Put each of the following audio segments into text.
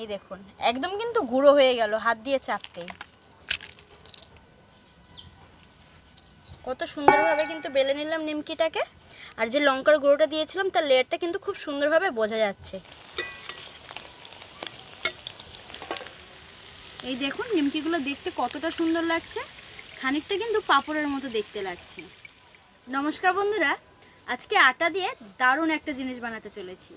এই দেখুন, একদম কিন্তু গুঁড়ো হয়ে গেল, হাত দিয়ে চাপতেই। কত সুন্দরভাবে কিন্তু বেলে নিলাম নিমকিটাকে। আর যে লঙ্কার গুঁড়োটা দিয়েছিলাম, তার লেয়ারটা কিন্তু খুব সুন্দরভাবে বোঝা যাচ্ছে। এই দেখুন, নিমকিগুলো দেখতে কতটা সুন্দর লাগছে। খানিকটা কিন্তু পাপড়ের মতো দেখতে লাগছে। নমস্কার বন্ধুরা, আজকে আটা দিয়ে দারুণ একটা জিনিস বানাতে চলেছি।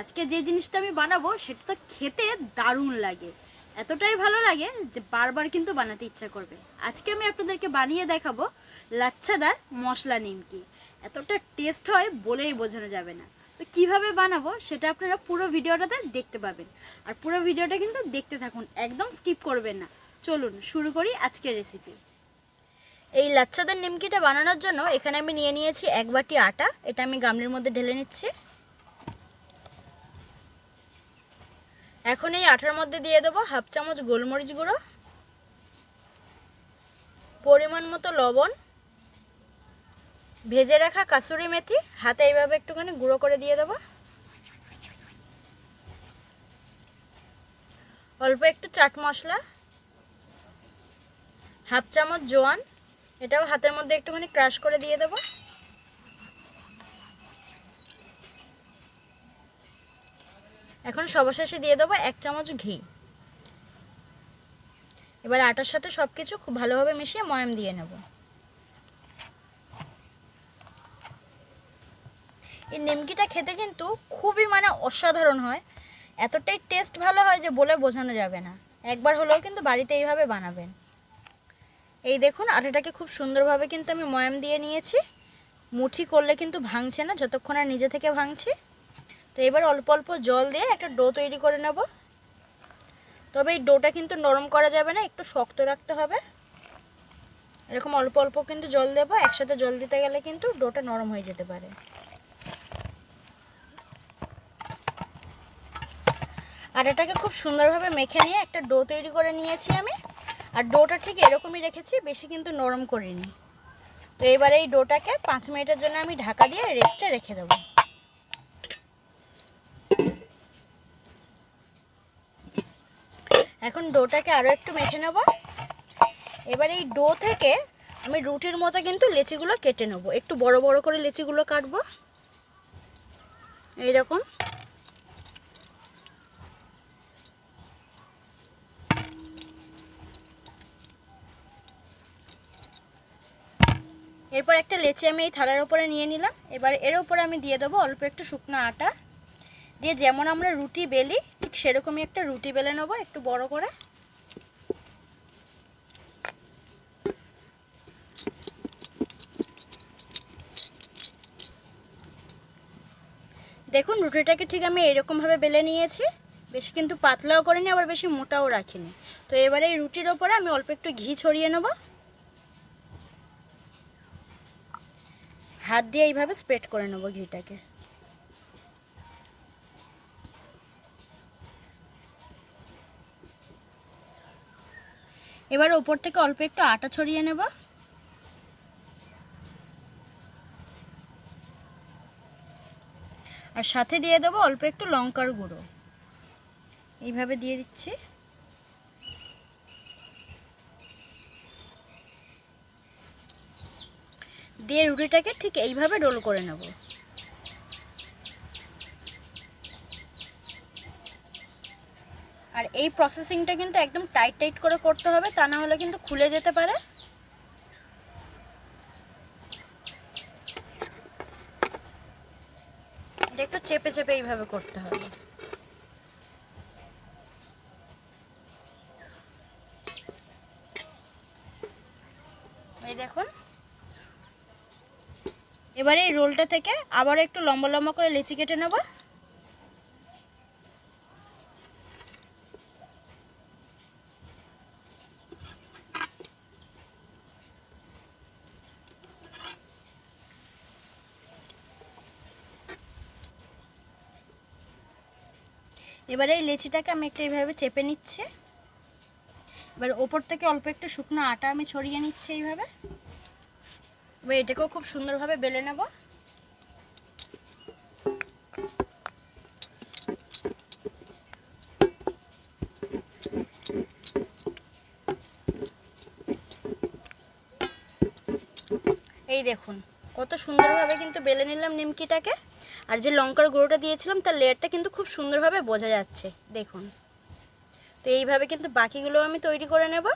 আজকে যে জিনিসটা আমি বানাবো, সেটা তো খেতে দারুণ লাগে। এতটাই ভালো লাগে যে বারবার কিন্তু বানাতে ইচ্ছা করবে। আজকে আমি আপনাদেরকে বানিয়ে দেখাবো লাচ্ছাদার মশলা নিমকি। এতটা টেস্ট হয় বলেই বোঝানো যাবে না। তো কীভাবে বানাবো, সেটা আপনারা পুরো ভিডিওটাতে দেখতে পাবেন। আর পুরো ভিডিওটা কিন্তু দেখতে থাকুন, একদম স্কিপ করবেন না। চলুন, শুরু করি আজকের রেসিপি এই লাচ্চাদের নিমকিটা বানানোর জন্য এখানে আমি নিয়ে নিয়েছি এক বাটি আটা। এটা আমি গামলির মধ্যে ঢেলে নিচ্ছি। এখন এই আটার মধ্যে দিয়ে দেবো হাফ চামচ গোলমরিচ গুঁড়ো, পরিমাণ মতো লবণ, ভেজে রাখা কাসুরি মেথি, হাতে এইভাবে একটুখানি গুঁড়ো করে দিয়ে দেবো। অল্প একটু চাট মশলা, হাফ চামচ জোয়ান, এটাও হাতের মধ্যে একটুখানি ক্রাশ করে দিয়ে দেবো। এখন সবার শেষে দিয়ে দেবো এক চামচ ঘি। এবার আটার সাথে সব কিছু খুব ভালোভাবে মিশিয়ে ময়াম দিয়ে নেব। এই নিমকিটা খেতে কিন্তু খুবই মানে অসাধারণ হয়। এতটাই টেস্ট ভালো হয় যে বলে বোঝানো যাবে না। একবার হলেও কিন্তু বাড়িতে এইভাবে বানাবেন। এই দেখুন, আটাটাকে খুব সুন্দরভাবে কিন্তু আমি ময়াম দিয়ে নিয়েছি। মুঠি করলে কিন্তু ভাঙছে না, যতক্ষণ আর নিজে থেকে ভাঙছে। তো এবার অল্প অল্প জল দিয়ে একটা ডো তৈরি করে নেব। তবে এই ডোটা কিন্তু নরম করা যাবে না, একটু শক্ত রাখতে হবে। এরকম অল্প অল্প কিন্তু জল দেব, একসাথে জল দিতে গেলে কিন্তু ডোটা নরম হয়ে যেতে পারে। আটাটাকে খুব সুন্দরভাবে মেখে নিয়ে একটা ডো তৈরি করে নিয়েছি আমি। আর ডোটা ঠিক এরকমই রেখেছি, বেশি কিন্তু নরম করিনি। তো এবারে এই ডোটাকে পাঁচ মিনিটের জন্য আমি ঢাকা দিয়ে রেস্টে রেখে দেবো। এখন ডোটাকে আরও একটু মেখে নেব। এবার এই ডো থেকে আমি রুটির মতো কিন্তু লেচিগুলো কেটে নেব। একটু বড় বড় করে লেচিগুলো কাটবো। এইরকম। এরপর একটা লেচি আমি এই থালার ওপরে নিয়ে নিলাম। এবার এর ওপরে আমি দিয়ে দেবো অল্প একটু শুকনো আটা। দিয়ে যেমন আমরা রুটি বেলি, ঠিক সেরকমই একটা রুটি বেলে নেব, একটু বড় করে। দেখুন, রুটিটাকে ঠিক আমি এরকমভাবে বেলে নিয়েছি। বেশি কিন্তু পাতলাও করিনি, আবার বেশি মোটাও রাখিনি। তো এবারে এই রুটির ওপরে আমি অল্প একটু ঘি ছড়িয়ে নেব। হাত দিয়ে এইভাবে স্প্রেড করে নেব ঘিটাকে। এবার ওপর থেকে অল্প একটু আটা ছড়িয়ে নেব। আর সাথে দিয়ে দেবো অল্প একটু লঙ্কার গুঁড়ো। এইভাবে দিয়ে দিচ্ছি। দিয়ে রুটিটাকে ঠিক এইভাবে রোল করে নেব। আর এই প্রসেসিংটা কিন্তু একদম টাইট টাইট করে করতে হবে, তা না হলে কিন্তু খুলে যেতে পারে। এটা একটু চেপে চেপে এইভাবে করতে হবে। এই দেখুন। এবারে এই রোলটা থেকে আবারও একটু লম্বা লম্বা করে লেচি কেটে নেব। এবারে এই লেচিটাকে আমি একটু এইভাবে চেপে নিচ্ছে। এবার ওপর থেকে অল্প একটু শুকনো আটা আমি ছড়িয়ে নিচ্ছি এইভাবে। এবার এটাকেও খুব সুন্দরভাবে বেলে নেব। এই দেখুন, কত সুন্দরভাবে কিন্তু বেলে নিলাম নিমকিটাকে। আর যে লঙ্কার গুঁড়োটা দিয়েছিলাম, তার লেয়ারটা কিন্তু খুব সুন্দরভাবে বোঝা যাচ্ছে। দেখুন। তো এইভাবে কিন্তু বাকিগুলো আমি তৈরি করে নেব।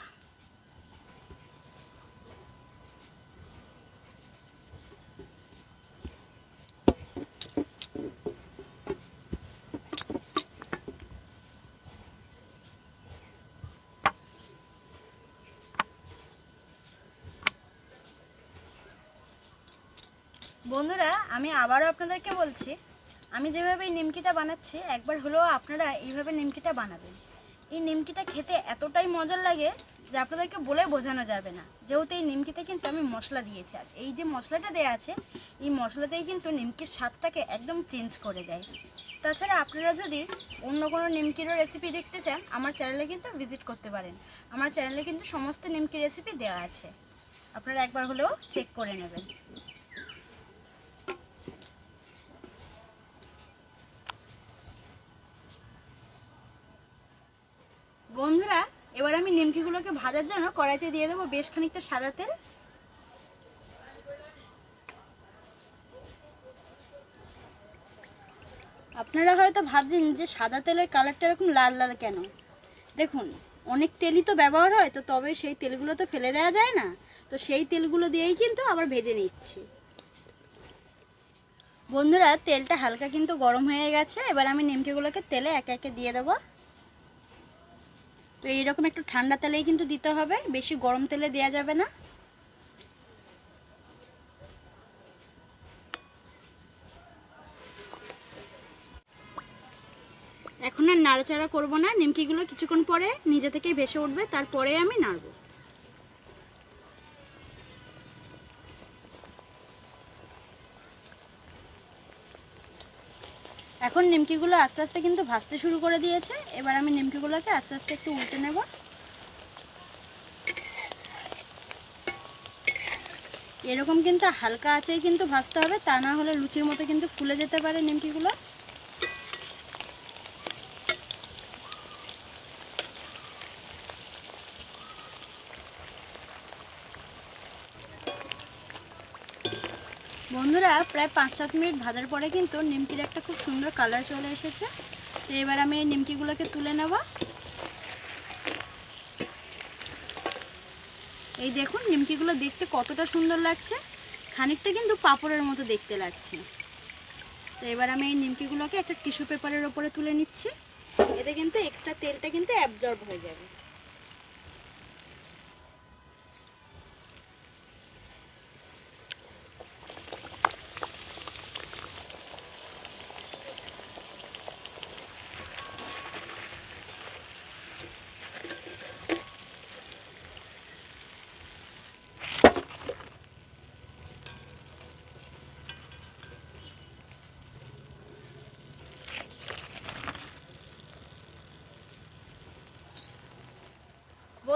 বন্ধুরা, আমি আবারও আপনাদেরকে বলছি, আমি যেভাবে এই নিমকিটা বানাচ্ছি, একবার হলেও আপনারা এইভাবে নিমকিটা বানাবেন। এই নিমকিটা খেতে এতটাই মজার লাগে যে আপনাদেরকে বলে বোঝানো যাবে না। যেহেতু এই নিমকিতে কিন্তু আমি মশলা দিয়েছি। আজ এই যে মশলাটা দেওয়া আছে, এই মশলাতেই কিন্তু নিমকির স্বাদটাকে একদম চেঞ্জ করে দেয়। তাছাড়া আপনারা যদি অন্য কোনো নিমকিরও রেসিপি দেখতে চান, আমার চ্যানেলে কিন্তু ভিজিট করতে পারেন। আমার চ্যানেলে কিন্তু সমস্ত নিমকি রেসিপি দেওয়া আছে। আপনারা একবার হলেও চেক করে নেবেন বন্ধুরা এবার আমি নিমকিগুলোকে ভাজার জন্য কড়াইতে দিয়ে দেবো বেশ খানিকটা সাদা তেল। আপনারা হয়তো ভাবছেন যে সাদা তেলের কালারটা এরকম লাল লাল কেন? দেখুন, অনেক তেলই তো ব্যবহার হয়, তো তবে সেই তেলগুলো তো ফেলে দেওয়া যায় না। তো সেই তেলগুলো দিয়েই কিন্তু আবার ভেজে নিচ্ছি। বন্ধুরা, তেলটা হালকা কিন্তু গরম হয়ে গেছে। এবার আমি নিমকিগুলোকে তেলে একে একে দিয়ে দেবো। তো এইরকম একটু ঠান্ডা তেলেই কিন্তু দিতে হবে, বেশি গরম তেলে দেওয়া যাবে না। এখন আর নাড়াচাড়া করব না, নিমকিগুলো কিছুক্ষণ পরে নিজে থেকেই ভেসে উঠবে, তারপরে আমি নাড়বো। এখন নিমকিগুলো আস্তে আস্তে কিন্তু ভাজতে শুরু করে দিয়েছে। এবার আমি নিমকিগুলোকে আস্তে আস্তে একটু উল্টে নেব। এরকম কিন্তু হালকা আছে কিন্তু ভাজতে হবে, তা না হলে লুচির মতো কিন্তু ফুলে যেতে পারে নিমকিগুলো। বন্ধুরা, প্রায় পাঁচ সাত মিনিট ভাজার পরে কিন্তু নিমকির একটা খুব সুন্দর কালার চলে এসেছে। তো এবার আমি এই নিমকিগুলোকে তুলে নেব। এই দেখুন, নিমকিগুলো দেখতে কতটা সুন্দর লাগছে। খানিকটা কিন্তু পাপড়ের মতো দেখতে লাগছে। তো এবার আমি এই নিমকিগুলোকে একটা টিস্যু পেপারের ওপরে তুলে নিচ্ছি। এতে কিন্তু এক্সট্রা তেলটা কিন্তু অ্যাবজর্ব হয়ে যাবে।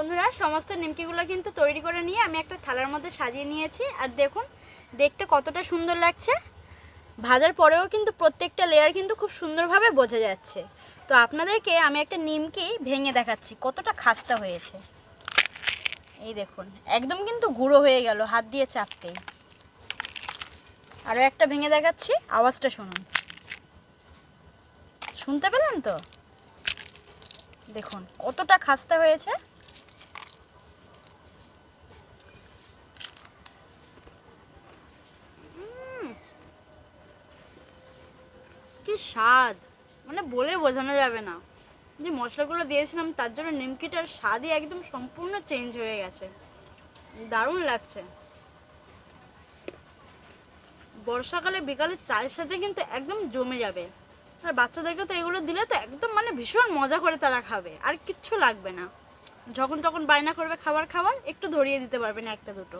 বন্ধুরা, সমস্ত নিমকিগুলো কিন্তু তৈরি করে নিয়ে আমি একটা থালার মধ্যে সাজিয়ে নিয়েছি। আর দেখুন, দেখতে কতটা সুন্দর লাগছে। ভাজার পরেও কিন্তু প্রত্যেকটা লেয়ার কিন্তু খুব সুন্দরভাবে বোঝা যাচ্ছে। তো আপনাদেরকে আমি একটা নিমকি ভেঙে দেখাচ্ছি, কতটা খাস্তা হয়েছে। এই দেখুন, একদম কিন্তু গুঁড়ো হয়ে গেল, হাত দিয়ে চাপতেই। আরও একটা ভেঙে দেখাচ্ছি, আওয়াজটা শুনুন। শুনতে পেলেন তো? দেখুন, কতটা খাস্তা হয়েছে। স্বাদ। মানে বলে বোঝানো যাবে না। যে মশলাগুলো দিয়েছিলাম, তার জন্য নিমকিটার স্বাদই একদম সম্পূর্ণ চেঞ্জ হয়ে গেছে। দারুণ লাগছে। বর্ষাকালে বিকালে চায়ের সাথে কিন্তু একদম জমে যাবে। আর বাচ্চাদেরকে তো এগুলো দিলে তো একদম মানে ভীষণ মজা করে তারা খাবে। আর কিচ্ছু লাগবে না। যখন তখন বায়না করবে খাবার খাবার, একটু ধরিয়ে দিতে পারবেন একটা দুটো।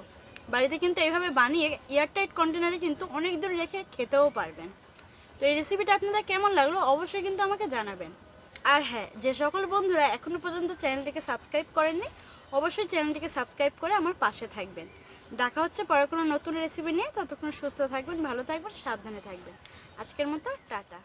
বাড়িতে কিন্তু এইভাবে বানিয়ে এয়ারটাইট কন্টেনারে কিন্তু অনেক দূর রেখে খেতেও পারবেন। তো এই রেসিপিটা আপনাদের কেমন লাগল অবশ্যই কিন্তু আমাকে জানাবেন। আর হ্যাঁ যে সকল বন্ধুরা এখনও পর্যন্ত চ্যানেলটিকে সাবস্ক্রাইব করেননি, অবশ্যই চ্যানেলটিকে সাবস্ক্রাইব করে আমার পাশে থাকবেন। দেখা হচ্ছে পরে কোনো নতুন রেসিপি নিয়ে। ততক্ষণ সুস্থ থাকবেন, ভালো থাকবেন, সাবধানে থাকবেন। আজকের মতো, টাটা।